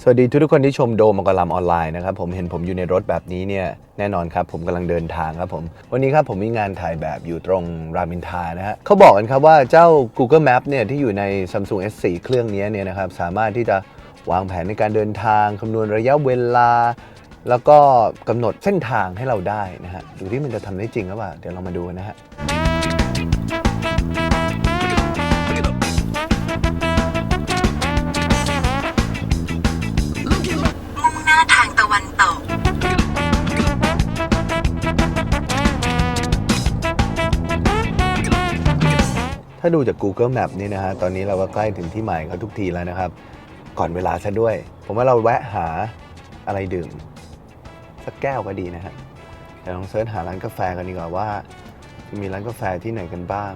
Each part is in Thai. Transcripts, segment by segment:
สวัสดีทุกๆคนที่ชมโดมกลำออนไลน์นะครับผมเห็นผมอยู่ในรถแบบนี้เนี่ยแน่นอนครับผมกำลังเดินทางครับผมวันนี้ครับผมมีงานถ่ายแบบอยู่ตรงรามอินทานะฮะเขาบอกกันครับว่าเจ้า Google Map เนี่ยที่อยู่ใน Samsung S4 เครื่องนี้เนี่ยนะครับสามารถที่จะวางแผนในการเดินทางคำนวณระยะเวลา แล้วก็กำหนดเส้นทางให้เราได้นะฮะดูที่มันจะทำได้จริงหรือเปล่าเดี๋ยวเรามาดูกันนะฮะ ถ้าดูจาก Google Map นี่นะฮะ ตอนนี้เราก็ใกล้ถึงที่หมายเขาทุกทีแล้วนะครับ ก่อนเวลาซะด้วย ผมว่าเราแวะหาอะไรดื่ม สักแก้วก็ดีนะฮะเดี๋ยวลองเสิร์ชหาร้านกาแฟกันดีกว่าว่าจะมีร้านกาแฟที่ไหนกันบ้าง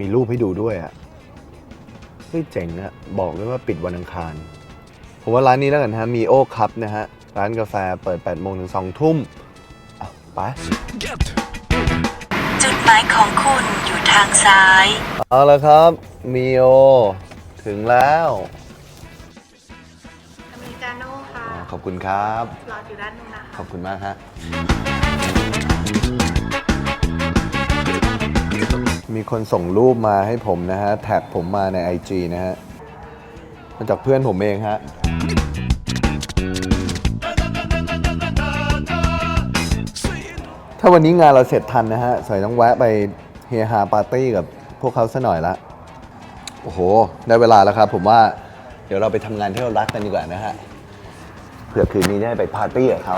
มีรูปให้ดูด้วยอะ่ะเฮ้ยเจ๋งอะบอกเลยว่าปิดวันอังคาร ผมว่าร้านนี้แล้วกันฮะ มีโอคัพนะฮะ ร้านกาแฟเปิด8โมงถึง2ทุ่มไป หมายของคุณอยู่ทางซ้าย เอาละครับมีโอ ถึงแล้วอเมริกาโน่ค่ะอ่าขอบคุณครับรออยู่ด้านนู้นนะคะขอบคุณมากฮะมีคนส่งรูปมาให้ผมนะฮะ แท็กผมมาใน IG นะฮะ มาจากเพื่อนผมเองฮะ ถ้าวันนี้งานเราเสร็จทันนะฮะสอยต้องแวะไปเฮฮาปาร์ตี้กับพวกเขาซะหน่อยละโอ้โห ได้เวลาแล้วครับ ผมว่าเดี๋ยวเราไปทำงานที่เรารักกันดีกว่านะฮะเผื่อคืนนี้ได้ไปปาร์ตี้กับเขา